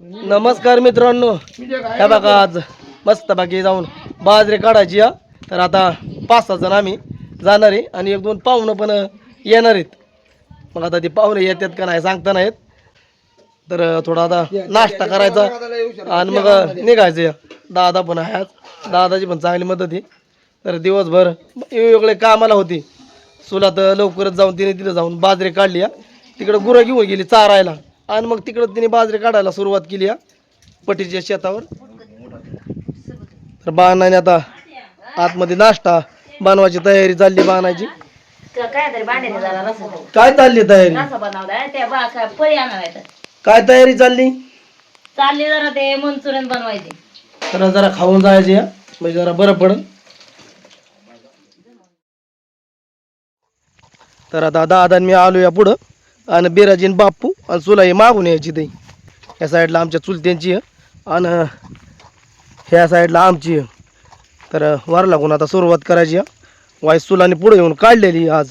नमस्कार मित्रांनो. ह्या बघा आज मस्त बाकी जाऊन बाजरी काढायची या तर आता पाच सहा जण आम्ही जाणार आहे आणि एक दोन पाहुणं पण येणार आहेत. मग आता ते पाहुणे येतात का नाही सांगता नाहीत. तर थोडा आता नाश्ता करायचा आणि मग निघायचं या. दादा पण आहे आज. दादाची पण चांगली मदत आहे. तर दिवसभर वेगवेगळे कामाला होती. सुलात लवकरच जाऊन तिने तिथं जाऊन बाजरी काढली या तिकडं गुरं घेऊन गेली चारायला. आणि मग तिकडं तिने बाजरी काढायला सुरुवात केली या पटीच्या शेतावर. तर बाणाने आता आतमध्ये नाश्ता बनवायची तयारी चालली बाणाची. काय चालली तयारी? काय तयारी चालली? चालली जरा ते मंचुरियन बनवायचे. तर जरा खाऊन जायचे या म्हणजे जरा बरं पडेल. तर आता दादा मी आलो या पुढं. आणि बिराजी आणि बाप्पू आणि सुलाई मागून यायची ते. ह्या साईडला आमच्या चुलत्यांची आहे. आणि ह्या साईडला आमची आहे. तर वर लागून आता सुरुवात करायची आहे. वाईस चुलाने पुढे येऊन काढलेली आज.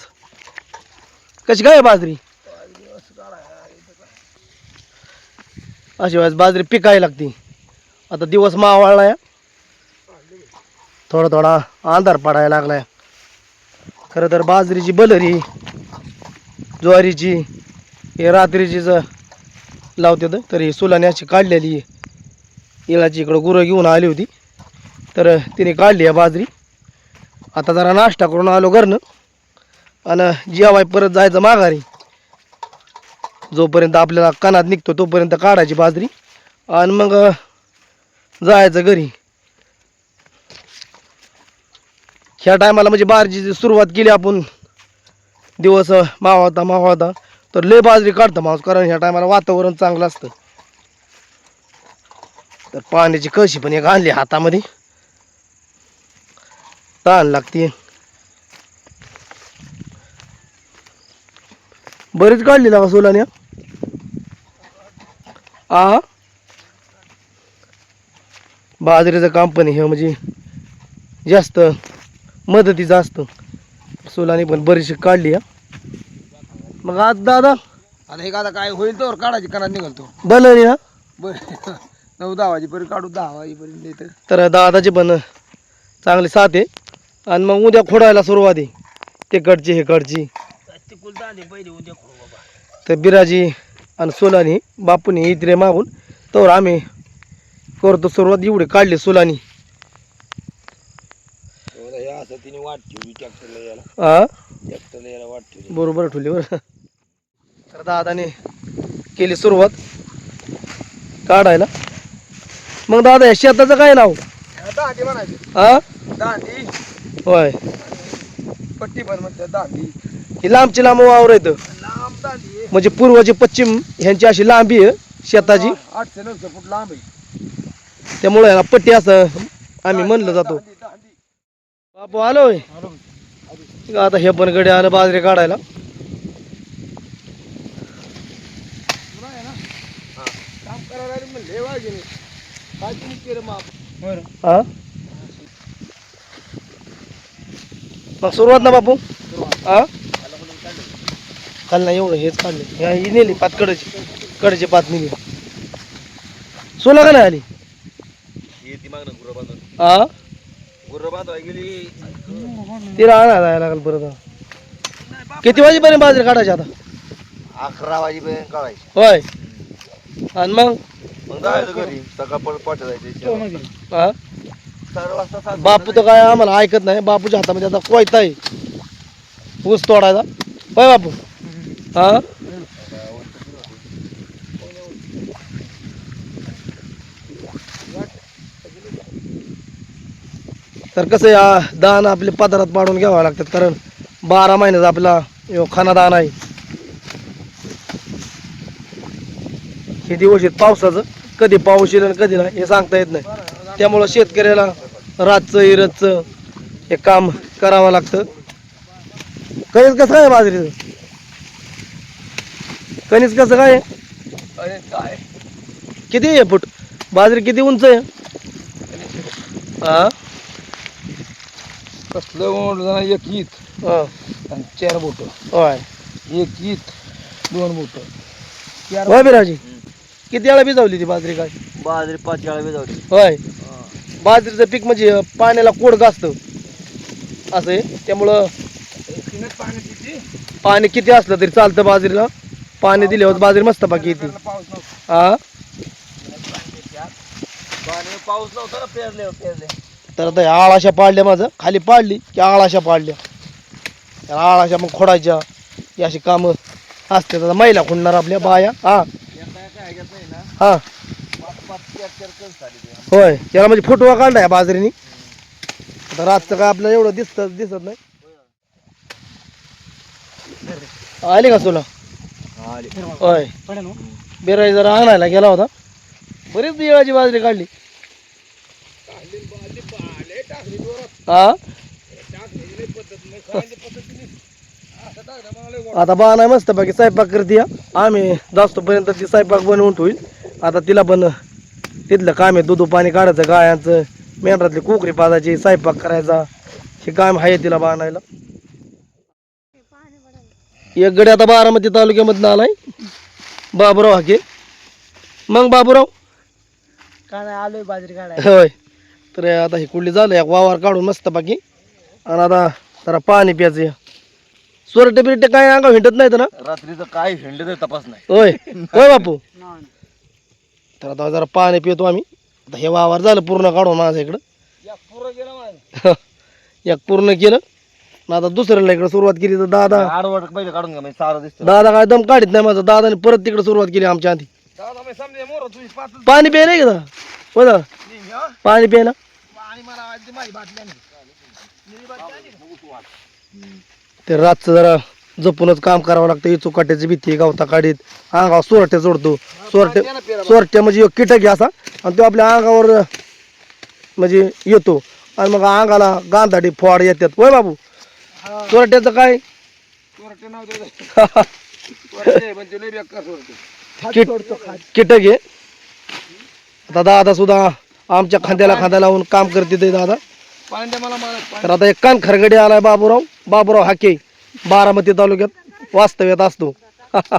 कशी काय आहे बाजरी? अशी वाईस बाजरी पिकायला लागती. आता दिवस मावाळला आहे थोडा थोडा अंधार पडायला लागलाय. खरं तर बाजरीची बलरी ज्वारीची हे रात्रीची ज लावते तर ही सुलाने अशी काढलेली आहे. इळाची इकडं गुरं घेऊन आली होती. तर तिने काढली आहे बाजरी. आता जरा नाश्ता करून आलो घरनं. आणि जेवाय परत जायचं माघारी. जोपर्यंत आपल्याला कानात निघतो तोपर्यंत काढायची बाजरी. आणि मग जायचं घरी. ह्या टायमाला म्हणजे बारची सुरुवात केली आपण. दिवस मावळता मावळता. तर लय बाजरी काढतं माणूस कारण ह्या टायमाला वातावरण चांगलं असतं. तर पाण्याची कशी पण एक आणली हातामध्ये. ताण लागते. बरीच काढली ना सोलाने. आ? बाजरीचं काम पण हे म्हणजे जास्त मदतीचं असतं. सोलाने पण बरीचशी काढली हा. मग आज दादा? आता हे आता काय होईल तर काढायची कणात निघालतो. बनवली ना बरं. नऊ दहा वाजेपर्यंत काढू दहा वाजेपर्यंत येतं तर. दादाची पण चांगली साथ आहे. आणि मग उद्या खोडायला सुरुवात आहे. तिकडची हेकडची. तर बिराजी आणि सोलानी बापूनी इतरे मागून तर आम्ही करतो सुरुवात. एवढी काढली सोलानी. हे असं तिने वाट ठेवली ट्रॅक्टरला यायला. हा ट्रॅक्टरला यायला वाट ठेवली. बरोबर ठेवली बरं. तर दादाने केली सुरुवात. काढायला. मग दादा या शेताचं काय नाव? दांडी म्हणायची. हा दांडी. होय. पट्टी पण म्हणतात दांडी. ही लांबची लांब वावर येतं लांब दांडी आहे. म्हणजे पूर्वचे पश्चिम ह्यांची अशी लांबी आहे शेताची. आठशे नऊशे फूट लांब आहे. त्यामुळे याला पट्टी असं आम्ही म्हणलं जातो. दांडी. दांडी बापू आलोय? आता हे पण गडे आलं बाजरी काढायला काम करायला आले म्हणले वागे नाही काय तुम्ही केलं माप बरं हा? मग सुरुवात ना बापू. हा? खाल नाही एवढं हेच काढले ही नेली पात कडची कडची पात नेली. सोला का नाही आली? हा गुरं बांधवाय गेली. तिला आणा जायला लागेल परत किती वाजेपर्यंत बाजरी काढायची आता? अकरा वाजेपर्यंत काढायची. होय. आणि मग? मग जायचं घरी. सकाळ पण पाठ जायचं हा? चार वाजता सात बापू तर काय आम्हाला ऐकत नाही. बापूच्या हातामध्ये आता कोयता आहे. ऊस तोडायचा. होय बापू? हा? तर कसं या दान आपले पदारात पाडून घ्यावं लागतात. कारण बारा महिन्याचा आपला खाना दान आहे. हे दिवस आहेत पावसाचं. कधी पाऊस येईल आणि कधी नाही हे सांगता येत नाही. त्यामुळं शेतकऱ्याला रातचं इरतचं हे काम करावं लागतं. कणीस कसं आहे बाजरीचं? कणीस कसं काय? काय? किती आहे फूट? बाजरी किती उंच आहे? हा? कसलं मोठं एक ईत हा. आणि चार बोट. होय. एक ईत दोन बोट. होय बिराजी. किती वेळा भिजवली ती बाजरी काय? बाजरी पाच वेळा भिजवली. होय. बाजरीचं पीक म्हणजे पाण्याला कोड गाजतं असं आहे. त्यामुळं पाणी किती? असलं तरी चालतं बाजरीला. पाणी दिल्यावर बाजरी मस्त बाकी येते. हा पाऊस नव्हता. ना पेरले पेरले. तर आता ह्या आळाशा पाडल्या माझं. खाली पाडली की आळाशा पाडल्या. त्या आळाशा मग खोडायच्या. ही अशी कामं असते आता मैला खुंडणार आपल्या बाया. हा. हा. होय त्याला म्हणजे फुटवा काढलाय बाजरीनी. आता रातचं काय आपल्याला एवढं दिसत दिसत नाही. आली का तुला? होय. बिराई जरा आणायला गेला होता. बरीच बिळाची बाजरी काढली. हा? आता बा नाही मस्त बाकी स्वयंपाक करते. आम्ही जास्तोपर्यंत ती स्वयंपाक बनवून ठेवील आता तिला पण तिथलं काम आहे दूध पाणी काढायचं गायांचं मेंढरातली कुकरी पाजायची स्वयंपाक करायचा. हे काम आहे तिला बाणायला एक गडी आता बारामती तालुक्यामधनं आलाय. बाबुराव हाके. मग बाबुराव? का नाही आलोय बाजरी काढाय होय. तर आता ही कुठली झालं एक वावर काढून मस्त बाकी आणि आता जरा पाणी प्यायचं. सोरटे बिरटे काय अंगा हिंडत नाहीत ना? रात्रीचं काय हिंड तपास नाही. होय. होय बापू. तर आता जरा पाणी पितो आम्ही. आता हे वावर झालं पूर्ण काढून माझ्या इकडं. एक पूर्ण केलं आणि आता दुसऱ्याला इकडं सुरुवात केली तर दादा आडवट पहिले काढून घ्या म्हणजे सारं दिसतं. दादा काय दम काढत नाही माझा. दादाने परत तिकडे सुरुवात केली आमच्या आधी. पाणी प्याय नाही का हो? पाणी प्यायला ते रातचं जरा जपूनच काम करावं लागतं. इचू काट्याची भीती गावता काढीत अंगावर सोरट्या सोडतो सोरट्या सोरट्या म्हणजे एक कीटक असा. आणि तो आपल्या अंगावर म्हणजे येतो. आणि मग अंगाला गांधाडी फोड येतात. होय बाबू? सोरट्याचं काय? किट कीटक आहे. आता दादा सुद्धा आमच्या खांद्याला खांदा लावून काम करते ते दादा. तर आता एक कान खरगडे आलाय बाबूराव. बाबूराव हाके. बारामती तालुक्यात वास्तव्यात असतो.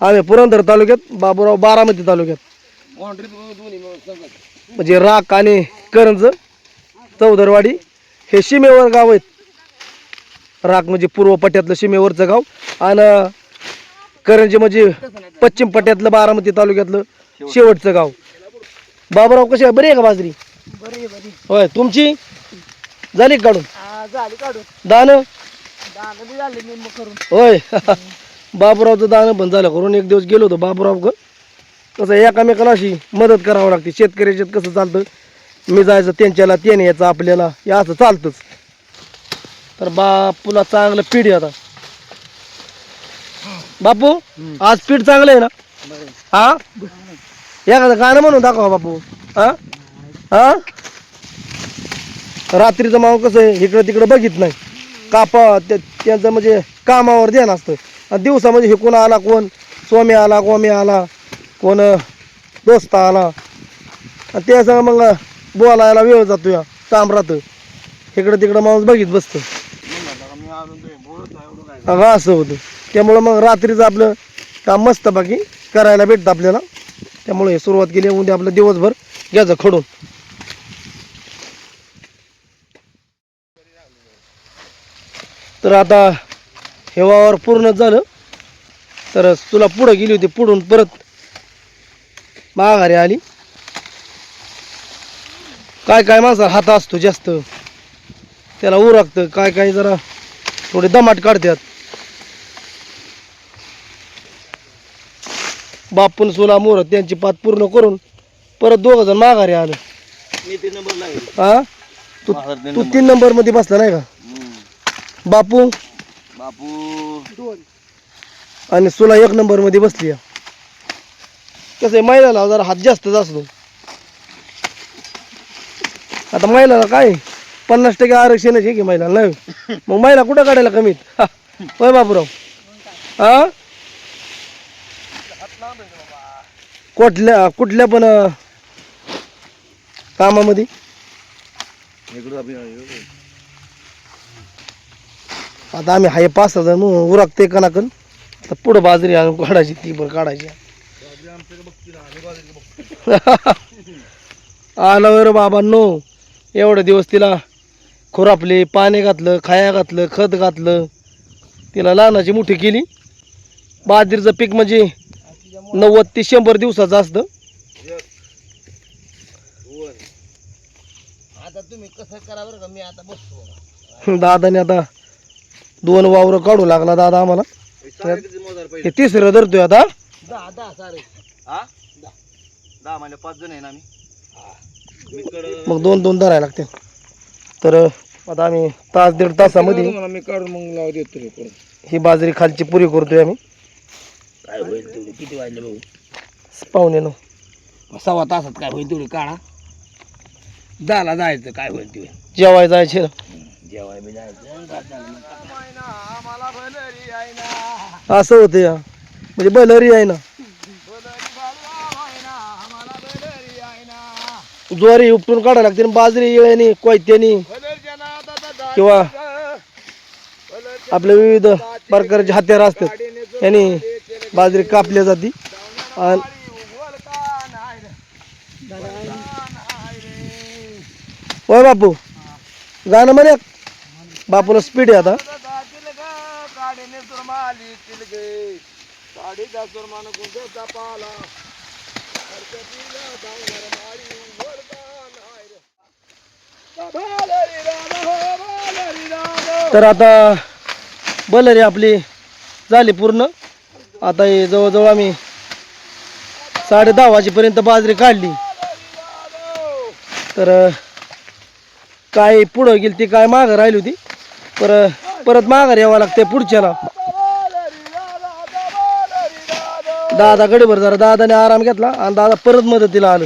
आम्ही पुरंदर तालुक्यात बाबूराव बारामती तालुक्यात. म्हणजे राख आणि करंज चौदरवाडी हे सीमेवर गाव आहेत. राख म्हणजे पूर्व पट्ट्यातलं सीमेवरचं गाव आणि करंजी म्हणजे पश्चिम पट्ट्यातलं बारामती तालुक्यातलं शेवटचं गाव. बाबूराव कशी आहे? बरी आहे का बाजरी? होय तुमची? झाली काढून? झाली काढून. दान? दाणं बी झाले निंब करून. होय. बाबूरावचं दान पण झालं करून. एक दिवस गेलो होतो बाबूराव कसं एकामेकाला अशी मदत करावं लागते. शेतकऱ्याच्यात कसं चालतं? मी जायचं त्यांच्याला त्याने यायचं आपल्याला. हे असं चालतंच. तर बापूला चांगलं पीठ आहे आता. बापू आज पीठ चांगलं आहे ना? हा? एखादं गाणं म्हणून दाखवा बापू. हा? हा? रात्रीचं माव कसं आहे इकडं तिकडं बघित नाही. कापा त्या- त्यांचं म्हणजे कामावर ध्यान असतं. आणि दिवसा म्हणजे हे कोण आला कोण स्वामी आला गोमी आला कोण दोस्त आला. आणि त्या मग बोलायला वेळ जातो या काम राहतं इकडं तिकडं माणूस बघित बसतं. अगं असं होतं. त्यामुळं मग रात्रीचं आपलं काम मस्त बाकी करायला भेटतं आपल्याला. त्यामुळे हे सुरुवात केली उद्या आपलं दिवसभर घ्यायचं खडून. तर आता हे वावर पूर्ण झालं. तर तुला पुढं गेली होती पुढून परत माघारी आली. काय काय माणसा हात असतो जास्त. त्याला उरकतं काय काय जरा थोडे दमाट काढतात बापून सुला मोर त्यांची पात पूर्ण करून परत दोघ जण माघारी आलं. हा तू तू. तीन नंबरमध्ये बसला नाही का? बापू? बापू. आणि सुला एक नंबरमध्ये बसली. कसं आहे महिलाला जरा हात जास्तच असतो. आता महिलाला काय? पन्नास टक्के आरक्षणच आहे की महिला नाही? मग महिला कुठं काढायला कमीत? होय बापूराव. हा? कुठल्या कुठल्या पण कामामध्ये? आता आम्ही हाय पाच सहा जण उरकते कनाकन तर पुढं बाजरी आणून काढायची ती पण काढायची. आलं वर बाबांनो एवढे दिवस तिला खुरापले पाणी घातलं खाया घातलं खत घातलं. तिला लहानाची मोठी केली. बाजरीचं पीक म्हणजे नव्वद ते शंभर दिवसाचं असतं. आता तुम्ही कसं करा बरं का? मी आता बसतो. दादाने आता दोन वावरं काढू लागला दादा आम्हाला. हे तिसरं धरतोय आता. दहा दहा सारे हा? दहा दहा म्हणजे पाच जण आहे ना आम्ही. मग दोन दोन धरायला लागते तर आता आम्ही तास दीड तासामध्ये मी काढून मग लाव देतो ही बाजरी खालची पुरी करतोय आम्ही. काय होईल तेवढी? किती वाजले भाऊ? पाहुणे ना सव्वा तासात काय होईल तेवढी? काढा. दहाला जायचं काय होईल ते? जेवाय जायचे. ना जेवाय बी जायचं असं होतं या. म्हणजे बलरी आहे ना. ज्वारी उपटून काढायला लागते आणि बाजरी येळ्यानी कोयत्यानी किंवा आपले विविध प्रकारचे हत्यार असतात. यांनी बाजरी कापली जाते. आणि वय बापू गाणं म्हणे. बापूला स्पीड आहे आता. तर आता बलरी आपली झाली पूर्ण. आता हे जवळजवळ आम्ही साडे दहा वाजेपर्यंत बाजरी काढली. तर काय पुढं गेली ती काय मागं राहिली होती. पर परत माघार यावं लागते पुढच्याला. दादा गडीभर जरा दादाने आराम घेतला आणि दादा परत मदतीला आलं.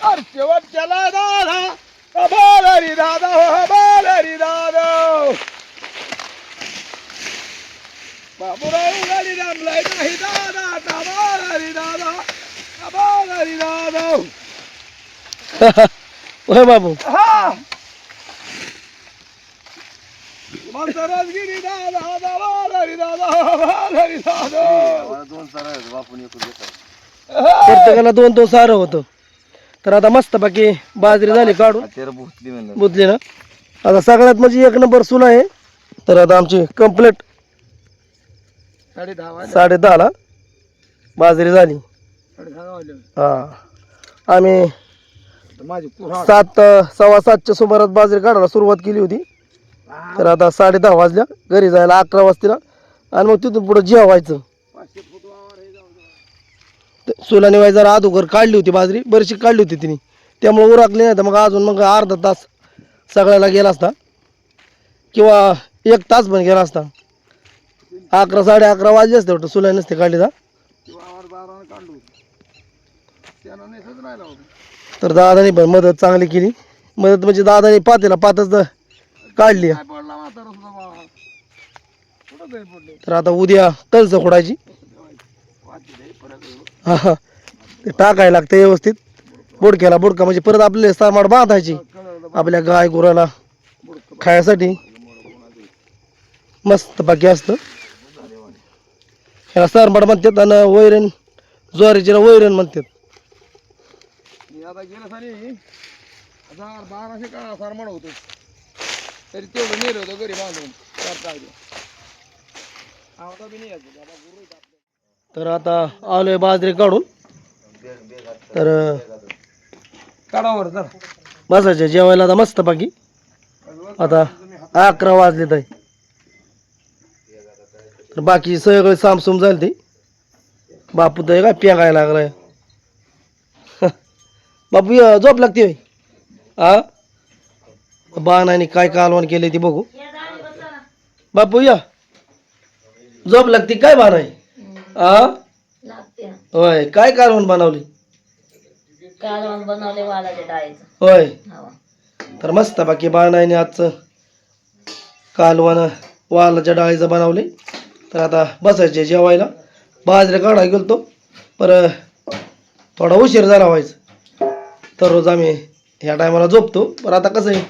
शेवटच्याला दादा अबालरी दादा हो अबालरी दादा बाबूराव गाडी रामलाय नाही दादा अबालरी दादा अबालरी दादा होय बाबू दादा दादा दादा दोन बापून एकूण प्रत्येकाला दोन दोन सारं होतं. तर आता मस्त बाकी बाजरी झाली काढून. तेरा भुतली म्हणलं बुजली ना? आता सगळ्यात म्हणजे एक नंबर सुना आहे. तर आता आमची कंप्लीट साडे दहा वाजले साडे दहाला बाजरी झाली. साडे दहा वाजले हा. आम्ही माझी कुऱ्हाड सात सव्वा सातच्या सुमारास बाजरी काढायला सुरुवात केली होती. तर आता साडे दहा वाजल्या घरी जायला अकरा वाजतील. आणि मग तिथून पुढं जेवायचं. सोलाने वाय जरा अधोगर काढली होती बाजरी बरीचशी काढली होती तिने. त्यामुळे उरकली नाही तर मग अजून मग अर्धा तास सगळ्याला गेला असता. किंवा एक तास पण गेला असता. अकरा साडे अकरा वाजले असते वाटतं सुलाई नसते काढली तर. दादाने पण मदत चांगली केली. मदत म्हणजे दादाने पातेला पातच काढली. काय पडला म्हातारा सुद्धा बाबा कुठं जाई पडले? तर आता उद्या कलस खोडायची. हा हा. ते टाकायला लागतं व्यवस्थित. बुडक्याला बुडका म्हणजे परत आपले सामाड बांधायची. आपल्या गाय गुराला खायसाठी. मस्त बाकी असतं. ह्याला सरमाड म्हणतात आणि वैरण ज्वारीचीला वैरण म्हणतात. मी आता गेलं हजार बाराशे काळा सारमाड होतो तरी तेवढं नेलं होतं घरी बांधून. चार काय आता बी नाही यायचं बाबा गुरु आहेत आपले. तर आता आलोय बाजरी काढून. तर काढावर बसायचं जेवायला आता मस्त बाकी आता अकरा वाजले ताई तर बाकी सगळं सामसूम झालं ते बापू तर काय पेगायला लागलाय. बापू ये, झोप लागते होय. बाणाने काय कालवण केले ते बघू. बापू या. झोप लागते काय बाण आहे आ होय काय कालवण बनवली? कालवण बनवले वालाच्या डाळीचं. होय. हवा तर मस्त बाकी बाणाने आजचं कालवण वालाच्या डाळीचं बनवले. तर आता बसायचे जेवायला. बाजरे काढायला गेलतो. पर थोडा उशीर झाला व्हायचं. तर रोज आम्ही ह्या टायमाला झोपतो. पण आता कसं आहे?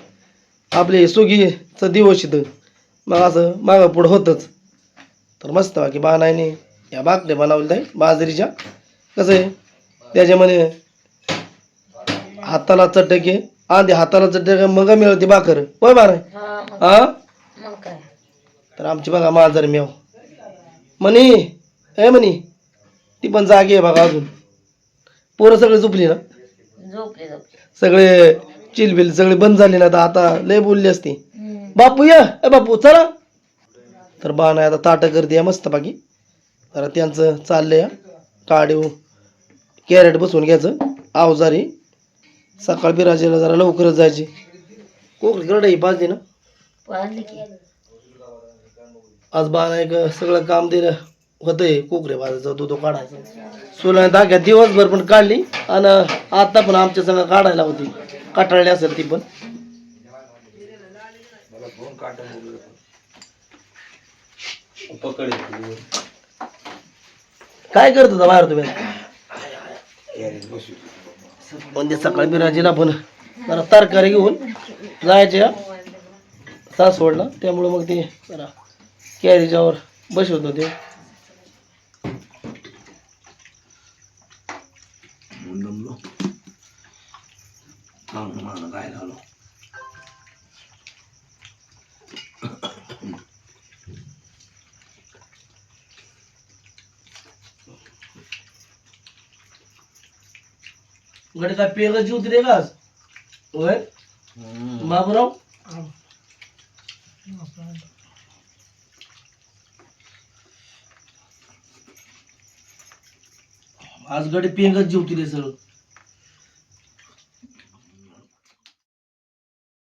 आपले सुगीचं दिवस इथं. मग असं मागं पुढं होतंच. तर मस्त बाकी बाणायने या बाकड्या बनवल्या आहे बाजरीच्या. कसं आहे? त्याच्यामध्ये हाताला चटके आधी हाताला चटके मग मिळते बाकर होय बाणाय हा हा? तर आमची बघा मांजर मेव. म्हणी ए म्हणी ती पण जागी आहे बघा अजून. पोरं सगळे झोपली ना? सगळे चिलबिल सगळे बंद झाले ना आता आता लय बोलली असती. बापू या. ए बापू चला. तर बाण आता ताट करते मस्त बाकी जरा त्यांचं चाललंय. काढीव कॅरेट बसवून घ्यायचं. अवजारी. सकाळ बिराजीला जरा लवकरच जायची. कोकरी करडई पाजली ना. आज बाण एक सगळं काम दिलं. होतंय कोकरे बाजाचं दूध काढायचं. सोला धाग्यात दिवसभर पण काढली आणि आता पण आमच्या संग काढायला होती. काटाळली असेल ती पण. काय करत होता बाहेर तुम्ही? म्हणजे सकाळी बिराजीला पण जरा तरकारी घेऊन जायचे तास सोडला त्यामुळं मग ते जरा कॅरेजावर बसवत होते. गडे काय पेगाची होती रे का होय बाबूराव आज गडे पेंगत जेवती रे सर